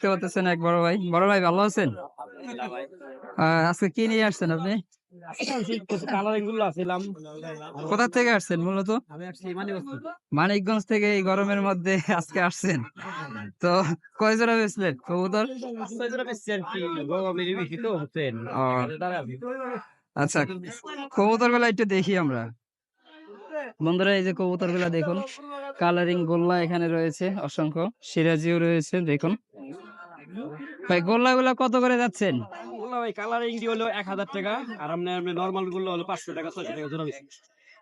দেখতে পাচ্ছেন এক বড় ভাই। বড় ভাই, ভালো আছেন? আজকে কি নিয়ে আসছেন আপনি? কোথা থেকে আসছেন মূলত মানিকগঞ্জ থেকে। এই গরমের মধ্যে আজকে আসছেন। তো কয় জোড়া বেচলেন? কবুতর। আচ্ছা কবুতরগুলা একটু দেখি আমরা। বন্ধুরা, এই যে কবুতরগুলা দেখুন। কালারিং গোল্লা এখানে রয়েছে, অসংখ্য। সিরাজিও রয়েছে, দেখুন। ভাই গোল্লা গুলা কত করে যাচ্ছেন? ভাই কালারিং দিয়ে হলো এক হাজার টাকা আর আপনার নর্মালগুলো হলো পাঁচশো টাকা ছয়শো টাকা জোড়া বেশি।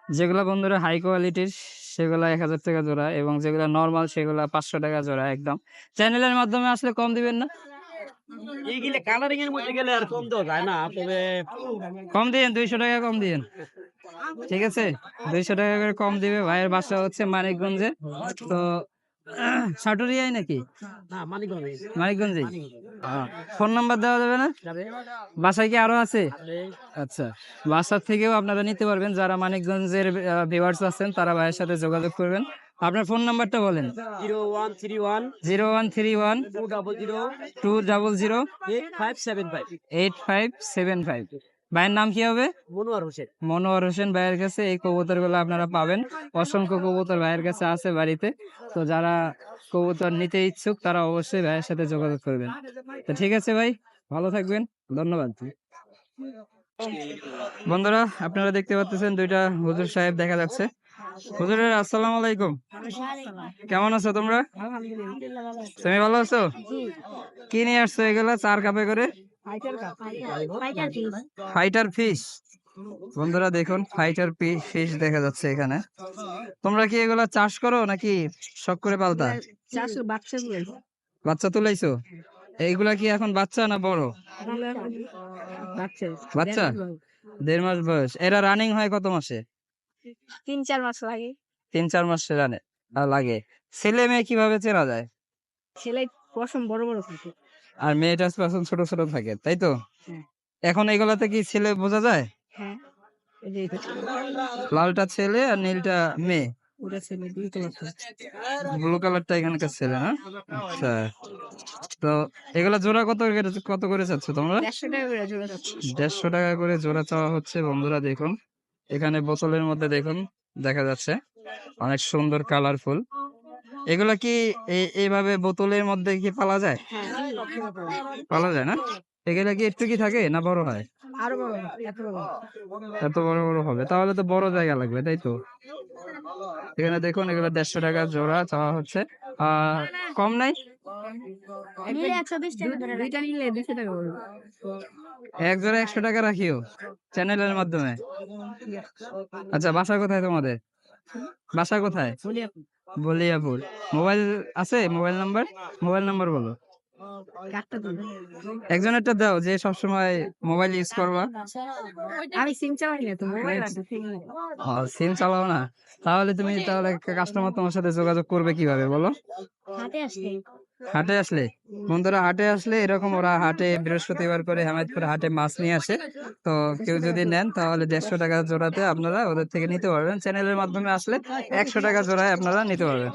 যেগুলা বন্ধুরা হাই কোয়ালিটির সেগুলা এক হাজার টাকা জোড়া এবং যেগুলা নর্মাল সেগুলা পাঁচশো টাকা জোড়া একদম। চ্যানেলের মাধ্যমে আসলে কম দিবেন না? এইগুলো কালারিং এর মধ্যে গেলে আর কম দেওয়া যায় না তবে কম দিয়েন দুইশো টাকা কম দিয়েন। ঠিক আছে? দুইশো টাকা করে কম দিবে ভাইয়ের বাসা হচ্ছে মানিকগঞ্জে। তো সাটুরিয়ায় নাকি? না মানিকগঞ্জে। মানিকগঞ্জে? ফোন নাম্বার দেওয়া যাবে না? বাসায় কি আরও আছে? আচ্ছা বাসার থেকেও আপনারা নিতে পারবেন। যারা মানিকগঞ্জের ভিউয়ার্স আছেন তারা ভাইয়ের সাথে যোগাযোগ করবেন। আপনার ফোন নাম্বারটা বলেন। Zero one three one zero one three one two double zero two double zero eight five seven five. Eight five seven five. ভাইয়ের নাম কি হবে? মনোয়ার হোসেন। মনোয়ার হোসেন ভাইয়ের কাছে এই কবুতরগুলো আপনারা পাবেন। অসংখ্য কবুতর ভাইয়ের কাছে আছে বাড়িতে। তো যারা কবুতর নিতে ইচ্ছুক তারা অবশ্যই ভাইয়ের সাথে যোগাযোগ করবেন। তো ঠিক আছে ভাই ভালো থাকবেন। ধন্যবাদ বন্ধুরা আপনারা দেখতে পাচ্ছেন দুইটা হুজুর সাহেব দেখা যাচ্ছে। হুজুরের আসসালামু আলাইকুম। কেমন আছো তোমরা? তুমি ভালো আছো? কি নিয়ে আসছো এগুলা? চার কাপে করে? ফাইটার ফিশ বন্ধুরা দেখুন ফাইটার ফিশ দেখা যাচ্ছে এখানে। তোমরা কি এগুলা চাষ করো নাকি শখ করে পালতা? বাচ্চা তুলাইছো। এইগুলা কি এখন বাচ্চা না বড়? বাচ্চা। দেড় মাস বয়স। এরা রানিং হয় কত মাসে? তিন চার মাস লাগে। তিন চার মাস রানে লাগে। ছেলে মেয়ে কীভাবে চেনা যায়? ছেলে পশম বড় বড় থাকে। আর মেয়েটা পছন্দ ছোট ছোট থাকে তাই তো? হ্যাঁ। এখন এগুলাতে কি ছেলে বোঝা যায়? হ্যাঁ। লালটা ছেলে আর নীলটা মেয়ে। ব্লু কালারটা এখানকার ছেলে না আচ্ছা। তো এগুলা জোড়া কত করে- কত করে চাচ্ছ তোমরা? দেড়শো টাকা করে জোড়া দেড়শো টাকা করে জোড়া চাওয়া হচ্ছে বন্ধুরা দেখুন। এখানে বোতলের মধ্যে দেখুন দেখা যাচ্ছে। অনেক সুন্দর কালারফুল এগুলা কি এই- এইভাবে বোতলের মধ্যে কি পালা যায়? হ্যাঁ পালা যায় না? এগুলা কি একটু কি থাকে না বড় হয়? এত বড় বড় বড় হবে তাহলে তো বড় জায়গা লাগবে তাই তো? এখানে দেখুন এগুলো দেড়শো টাকা জোড়া চাওয়া হচ্ছে। আর কম নাই? এক জোড়া একশো টাকা রাখিও চ্যানেলের মাধ্যমে। আচ্ছা বাসা কোথায় তোমাদের? বাসা কোথায়? বলিয়াপুর মোবাইল আছে? Mobile number? মোবাইল নাম্বার বলো। একজনের তুলবে দাও যে সবসময় মোবাইল ইউজ করবা। আমি সিম চালাই না তো সিম চালাও না। তাহলে তুমি তাহলে কাস্টমার তোমার সাথে যোগাযোগ করবে কীভাবে বলো? হাতে আসলে হাটে আসলে? বন্ধুরা হাটে আসলে এরকম ওরা হাটে বৃহস্পতিবার করে হেমায়তপুর হাটে মাছ নিয়ে আসে। তো কেউ যদি নেন তাহলে দেড়শো টাকা জোড়াতে আপনারা ওদের থেকে নিতে পারবেন। চ্যানেলের মাধ্যমে আসলে একশো টাকা জোড়ায় আপনারা নিতে পারবেন।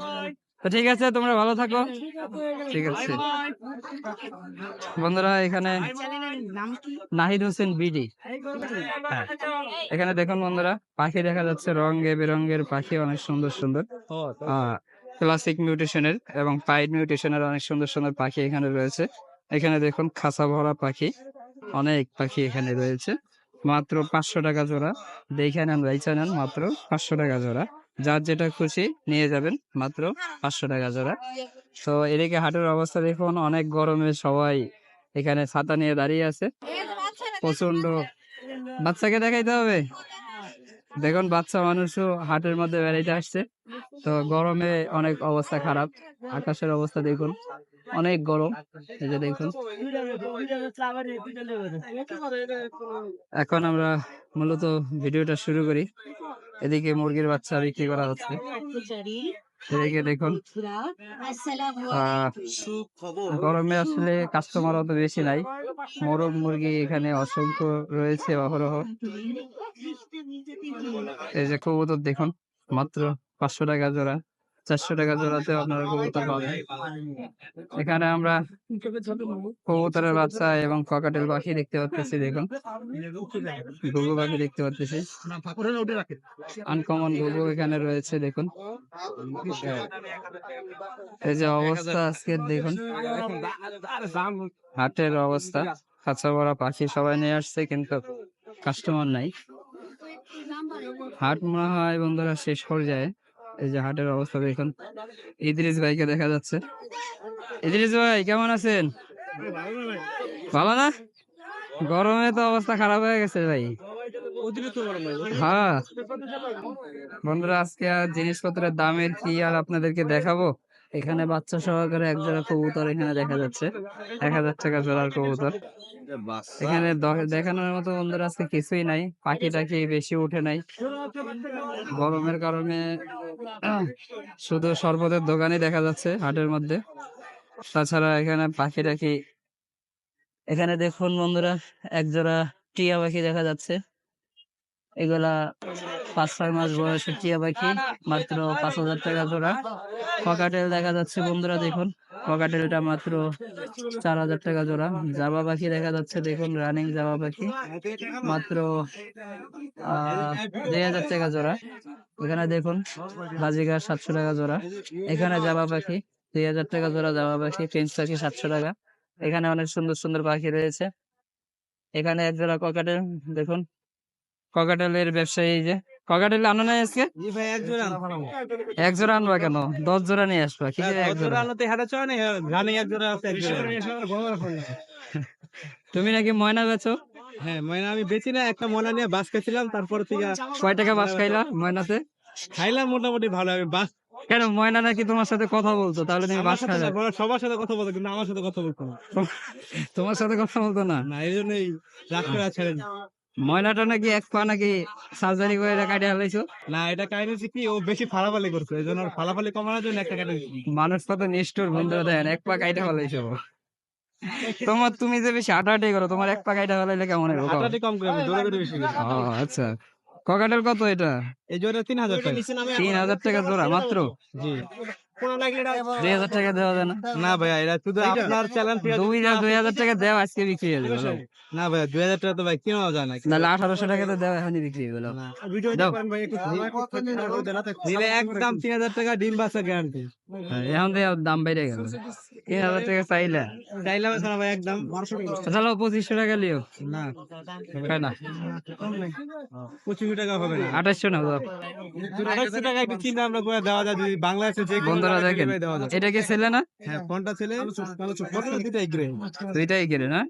তো ঠিক আছে তোমরা ভালো থাকো। ঠিক আছে। বন্ধুরা এখানে নাহিদ হোসেন বিডি। এখানে দেখুন বন্ধুরা পাখি দেখা যাচ্ছে রঙে বেরঙের পাখি অনেক সুন্দর সুন্দর। ক্লাসিক মিউটেশনের এবং পাইড মিউটেশনের অনেক সুন্দর সুন্দর পাখি এখানে রয়েছে। এখানে দেখুন খাঁচা ভরা পাখি, অনেক পাখি এখানে রয়েছে। মাত্র পাঁচশো টাকা জোড়া। দেখে নেন বাইচা নেন, মাত্র পাঁচশো টাকা জোড়া। যার যেটা খুশি নিয়ে যাবেন, মাত্র পাঁচশো টাকা জোড়া। তো এদিকে হাটের অবস্থা দেখুন, অনেক গরমে সবাই এখানে ছাতা নিয়ে দাঁড়িয়ে আছে। প্রচণ্ড বাচ্চাকে দেখাইতে হবে। দেখুন, বাচ্চা মানুষও হাটের মধ্যে বেড়াইতে আসছে। তো গরমে অনেক অবস্থা খারাপ। আকাশের অবস্থা দেখুন, অনেক গরম। এই যে দেখুন। এখন আমরা মূলত ভিডিওটা শুরু করি। এদিকে মুরগির বাচ্চা বিক্রি করা হচ্ছে। দেখুন। গরমে আসলে কাস্টমার অত বেশি নাই। মোরগ মুরগি এখানে অসংখ্য রয়েছে অহরহ। এই যে কবুতর দেখুন মাত্র পাঁচশো টাকা জোড়া। চারশো টাকা জোড়াতে আপনারা কবুতর পাবেন। এখানে আমরা কবুতরের বাচ্চা এবং ককাটেল পাখি দেখতে পাচ্ছি, দেখুন। ঘুঘু পাখি দেখতে পাচ্ছি। আনকমন ঘুঘু এখানে রয়েছে, দেখুন। এই যে অবস্থা আজকের, দেখুন। হাটের অবস্থা। খাঁচা ভরা পাখি সবাই নিয়ে আসছে, কিন্তু কাস্টমার নাই। হাট মনে হয় বন্ধুরা শেষ পর্যায়ে। এই যে হাটের অবস্থা দেখুন। ইদ্রিস ভাইকে দেখা যাচ্ছে। ইদ্রিস ভাই, কেমন আছেন? ভালো না? গরমে তো অবস্থা খারাপ হয়ে গেছে ভাই। হ্যাঁ। বন্ধুরা, আজকে আর জিনিসপত্রের দামের কি আর আপনাদেরকে দেখাবো? এখানে বাচ্চা সহকারে এক জোড়া কবুতর এখানে দেখা যাচ্ছে। এক হাজার টাকা জোড়ার কবুতর। এখানে দেখানোর মতো বন্ধুরা আজকে কিছুই নাই। পাখি টাকি বেশি উঠে নাই। গরমের কারণে শুধু শরবতের দোকানই দেখা যাচ্ছে হাটের মধ্যে। তাছাড়া এখানে পাখি টাখি, এখানে দেখুন বন্ধুরা একজোড়া টিয়া পাখি দেখা যাচ্ছে। এগুলা পাঁচ ছয় মাস বয়সের টিয়া পাখি, মাত্র পাঁচ হাজার টাকা জোড়া। ককাটেল দেখা যাচ্ছে বন্ধুরা দেখুন। ককাটেলটা মাত্র চার হাজার টাকা জোড়া। জাবা পাখি দেখা যাচ্ছে, দেখুন রানিং জাবা পাখি। মাত্র দুই হাজার টাকা জোড়া। এখানে দেখুন বাজিগার সাতশো টাকা জোড়া। এখানে জাবা পাখি দুই হাজার টাকা জোড়া জাবা পাখি পেন্স পাখি সাতশো টাকা। এখানে অনেক সুন্দর সুন্দর পাখি রয়েছে। এখানে এক জোড়া ককাটেল দেখুন ককাটেলের ব্যবসায়ী যে আনো নাই আজকে? জি ভাই এক জোড়া এক জোড়া আনবা কেন? দশ জোড়া নিয়ে আসবা কি এক জোড়া আলোতে হাটে চলে না রানে এক জোড়া আছে এক জোড়া তুমি নাকি ময়না বেচো? হ্যাঁ ময়না আমি বেচি না একটা ময়না নিয়ে বাস খেয়েছিলাম তারপর থেকে কয় টাকা বাস খাইলা ময়নাতে? খাইলাম মোটামুটি ভালো আমি বাস কেন ময়না নাকি তোমার সাথে কথা বলতো? তাহলে তুমি বাস বড় সবার সাথে কথা বলতো কিন্তু আমার সাথে কথা বলতো না। তোমার সাথে কথা বলতো না? না এই জন্যই রাগ করে ছেড়ে দিই। ময়নাটা নাকি এক পা নাকি সার্জারি করে এটা কাটিয়ে হালাইছো না এটা হচ্ছে কি? ও বেশি ফালাফালি করছে এই জন্য ফালাফালি কমানোর জন্য একটা কেটে। মানুষ কত নিষ্ঠুর বন্ধুরা দেন এক পা কাইটা ফেলাইছো তোমার তুমি যে বেশি হাঁটাহাঁটি করো তোমার এক পা কাইটা ফেলাইলে কেমন হবে? হাঁটাহাঁটি কম করে আমি দৌড়াদৌড়ি বেশি করি। ও আচ্ছা। ককাটেল কত এটা? এই জন্য তিন হাজার টাকা তিন হাজার টাকা জোড়া মাত্র? জি। দুই হাজার টাকা দেওয়া যায় না? না ভাইয়া এটা শুধু আপনার চ্যালেঞ্জ দুই হাজার দুই হাজার টাকা দেওয়া আজকে বিক্রি হয়ে যাবে না ভাইয়া দুই হাজার টাকা তো ভাই কেনাও যায় না। নাহলে আঠারোশো টাকা তো দেওয়া এখনই বিক্রি হয়ে গেলো। না। একদম তিন হাজার টাকা ডিম বাচ্চা গ্যারান্টি এখন তো দাম বেড়ে গেল। তিন হাজার টাকা চাইলে। চাইলাম না ভাই একদম। তাহলে পঁচিশশো টাকা লিও। না। না? পঁচিশ টাকা হবে না। আঠাশশো না দাও। আঠাশশো টাকা একটু চিন্তা ভাবনা করে দেওয়া যায় যদি বাংলাদেশে যে বন্ধুরা দেখেন। এটা কি ছেলে না? হ্যাঁ কোনটা ছেলে? গ্রে দুইটাই কিনে না?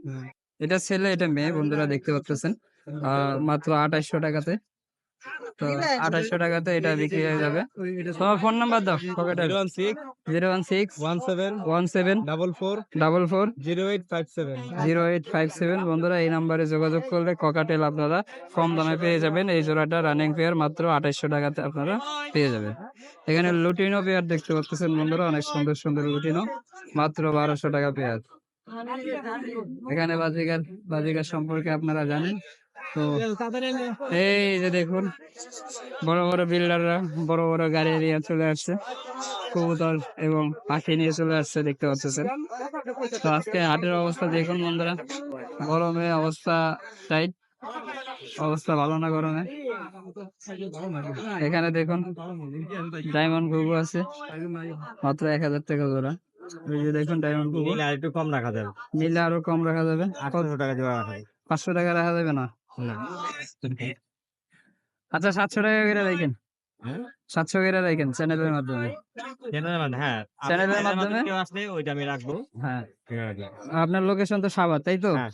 এটা ছেলে এটা মেয়ে বন্ধুরা দেখতে পাচ্ছেন। আহ, মাত্র আঠাশশো টাকাতে। তো আঠাশশো টাকাতে এটা বিক্রি হয়ে যাবে। তোমার ফোন নাম্বার দাও পকেটের zero one six zero one six one seven one seven double four double four zero eight five seven. Zero eight five seven. বন্ধুরা এই নাম্বারে যোগাযোগ করলে ককাটেল আপনারা কম দামে পেয়ে যাবেন। এই জোড়াটা রানিং পেয়ার মাত্র আঠাইশশো টাকাতে আপনারা পেয়ে যাবেন। এখানে লুটিনো পেয়ার দেখতে পাচ্ছেন বন্ধুরা অনেক সুন্দর সুন্দর লুটিনো মাত্র বারোশো টাকা পেয়ার এখানে বাজিকার বাজিকার সম্পর্কে আপনারা জানেন। তো এই যে দেখুন বড় বড় বিল্ডাররা বড় বড় গাড়ি নিয়ে চলে আসছে। কবুতর এবং পাখি নিয়ে চলে আসছে দেখতে পাচ্ছেন। তো আজকে হাটের অবস্থা দেখুন বন্ধুরা গরমে অবস্থা টাইট অবস্থা ভালো না গরমে। এখানে দেখুন ডায়মন্ড ঘুঘু আছে মাত্র এক হাজার টাকা জোড়া। দেখুন ডায়মন্ড ঘুঘু। আর একটু কম রাখা যাবে। নিলে আরও কম রাখা যাবে। আঠারোশো টাকা জোড়া রাখা পাঁচশো টাকা রাখা যাবে না? আচ্ছা সাতশো টাকা করে রাখেন হ্যাঁ? সাতশো করে রাখেন চ্যানেলের মাধ্যমে। হ্যাঁ। চ্যানেলের মাধ্যমে আসলে ওইটা আমি রাখব। হ্যাঁ। আপনার লোকেশন তো সাবার তাই তো? হ্যাঁ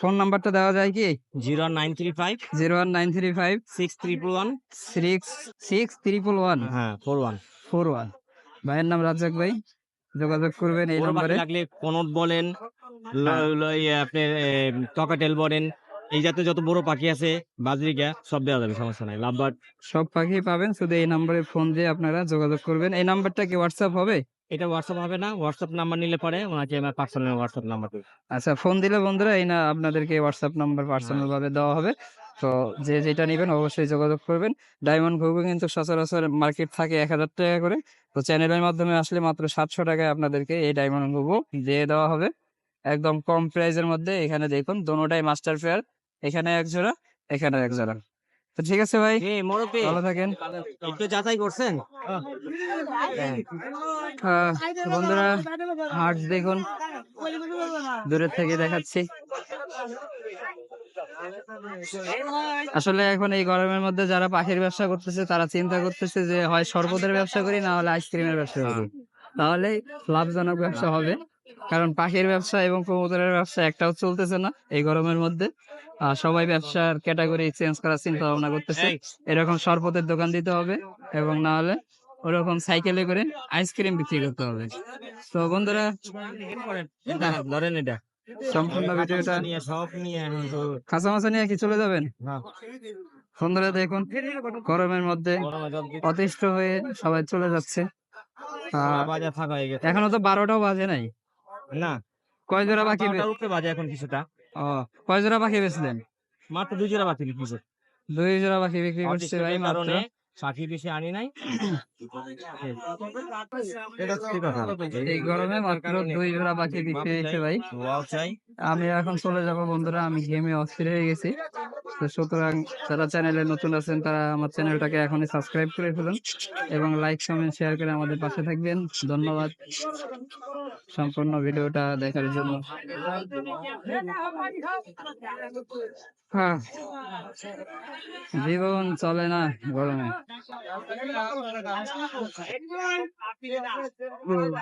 ফোন নাম্বারটা দেওয়া যায় কি? Zero nine three five. Zero one nine three five. Six triple one. Six six triple one. হ্যাঁ ফোর ওয়ান। Four one. ভাইয়ের নাম রাজ্জাক ভাই। যোগাযোগ করবেন এই নম্বরে। লাগলে কোনট বলেন ইয়ে আপনার টকাটেল বলেন এই জাতীয় যত বড় পাখি আছে বাজরিকা সব দেওয়া যাবে সমস্যা নাই লাভবার্ড সব পাখি পাবেন শুধু এই নম্বরে ফোন দিয়ে আপনারা যোগাযোগ করবেন। এই নাম্বারটা কি হোয়াটসঅ্যাপ হবে? এটা হোয়াটসঅ্যাপ হবে না হোয়াটসঅ্যাপ নাম্বার নিলে পরে ওনাকে আমার পার্সোনাল হোয়াটসঅ্যাপ নাম্বার দেবে। আচ্ছা ফোন দিলে বন্ধুরা এই না আপনাদেরকে হোয়াটসঅ্যাপ নাম্বার পার্সোনাল ভাবে দেওয়া হবে। তো যে যেটা নেবেন অবশ্যই যোগাযোগ করবেন। ডায়মন্ড ঘুঘু কিন্তু সচরাচর মার্কেট থাকে এক হাজার টাকা করে। তো চ্যানেলের মাধ্যমে আসলে মাত্র সাতশো টাকায় আপনাদেরকে এই ডায়মন্ডগুলো দিয়ে দেওয়া হবে। একদম কম প্রাইজের মধ্যে এখানে দেখুন দোনোটাই মাস্টার ফেয়ার এখানে এক জোড়া এখানে এক জোড়া। তো ঠিক আছে ভাই ভালো থাকেন। একটু যাচাই করছেন? আহ, বন্ধুরা হাট দেখুন দূরের থেকে দেখাচ্ছি। আসলে এখন এই গরমের মধ্যে যারা পাখির ব্যবসা করতেছে তারা চিন্তা করতেছে যে হয় শরবতের ব্যবসা করি না হলে আইসক্রিমের ব্যবসা করি। তাহলে লাভজনক ব্যবসা হবে। কারণ পাখির ব্যবসা এবং কবুতরের ব্যবসা একটাও চলতেছে না এই গরমের মধ্যে। সবাই ব্যবসার ক্যাটাগরি চেঞ্জ করার চিন্তা ভাবনা করতেছে। এরকম শরবতের দোকান দিতে হবে এবং না হলে ওরকম সাইকেলে করে আইসক্রিম বিক্রি করতে হবে। তো বন্ধুরা ধরেন এটা। সম্পূর্ণ ভিডিওটা নিয়ে কি চলে যাবেন? বন্ধুরা দেখুন গরমের মধ্যে অতিষ্ঠ হয়ে সবাই চলে যাচ্ছে। এখনও তো বারোটাও বাজে নাই। না কয় জোড়া বাকি বে- উপরে বাজে এখন কিছুটা। ও কয় জোড়া পাখি বেচলেন? মাত্র দুই জোড়া বাকি দুই জোড়া পাখি বিক্রি করছে ভাই মাত্র। কারণে পাখি বেশি আনি নাই। এটা ঠিক কথা। এই গরমে মাত্র দুই জোড়া পাখি বিক্রি হয়েছে ভাই। আমি এখন চলে যাব বন্ধুরা আমি গেমে অস্থির হয়ে গেছি। তো সুতরাং যারা চ্যানেলে নতুন আছেন তারা আমার চ্যানেলটাকে এখনই সাবস্ক্রাইব করে ফেলুন এবং লাইক কমেন্ট শেয়ার করে আমাদের পাশে থাকবেন। ধন্যবাদ। সম্পূর্ণ ভিডিওটা দেখার জন্য। হ্যাঁ। জীবন চলে না গরমে। হুম